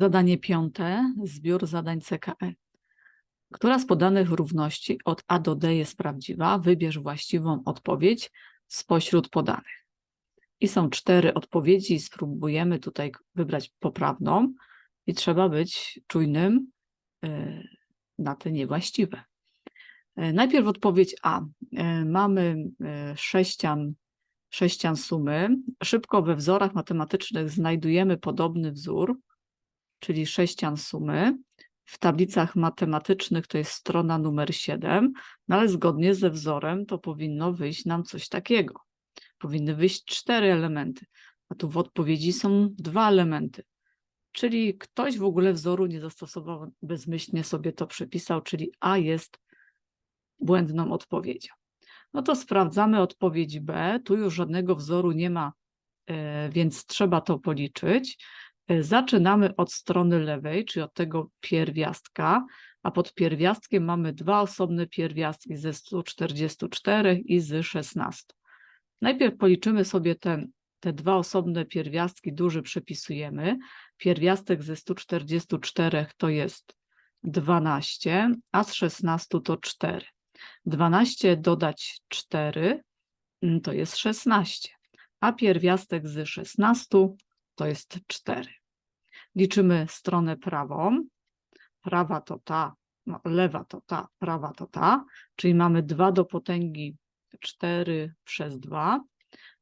Zadanie piąte, zbiór zadań CKE. Która z podanych równości od A do D jest prawdziwa? Wybierz właściwą odpowiedź spośród podanych. I są cztery odpowiedzi spróbujemy tutaj wybrać poprawną i trzeba być czujnym e, na te niewłaściwe. E, Najpierw odpowiedź A. E, Mamy sześcian, sześcian sumy. Szybko we wzorach matematycznych znajdujemy podobny wzór, czyli sześcian sumy. W tablicach matematycznych to jest strona numer 7, no ale zgodnie ze wzorem to powinno wyjść nam coś takiego. Powinny wyjść cztery elementy, a tu w odpowiedzi są dwa elementy. Czyli ktoś w ogóle wzoru nie zastosował, bezmyślnie sobie to przepisał, czyli A jest błędną odpowiedzią. No to sprawdzamy odpowiedź B. Tu już żadnego wzoru nie ma, e, więc trzeba to policzyć. Zaczynamy od strony lewej, czyli od tego pierwiastka, a pod pierwiastkiem mamy dwa osobne pierwiastki ze 144 i z 16. Najpierw policzymy sobie te, te dwa osobne pierwiastki, duży przepisujemy. Pierwiastek ze 144 to jest 12, a z 16 to 4. 12 dodać 4 mm, to jest 16, a pierwiastek z 16 to jest 4. Liczymy stronę prawą. Prawa to ta, no, lewa to ta, prawa to ta, czyli mamy 2 do potęgi 4 przez 2,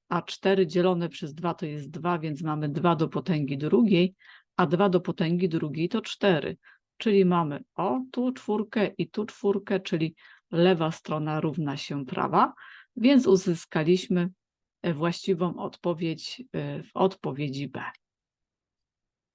a 4 dzielone przez 2 to jest 2, więc mamy 2 do potęgi drugiej, a 2 do potęgi drugiej to 4, czyli mamy o tu czwórkę i tu czwórkę, czyli lewa strona równa się prawa, więc uzyskaliśmy właściwą odpowiedź e, w odpowiedzi B.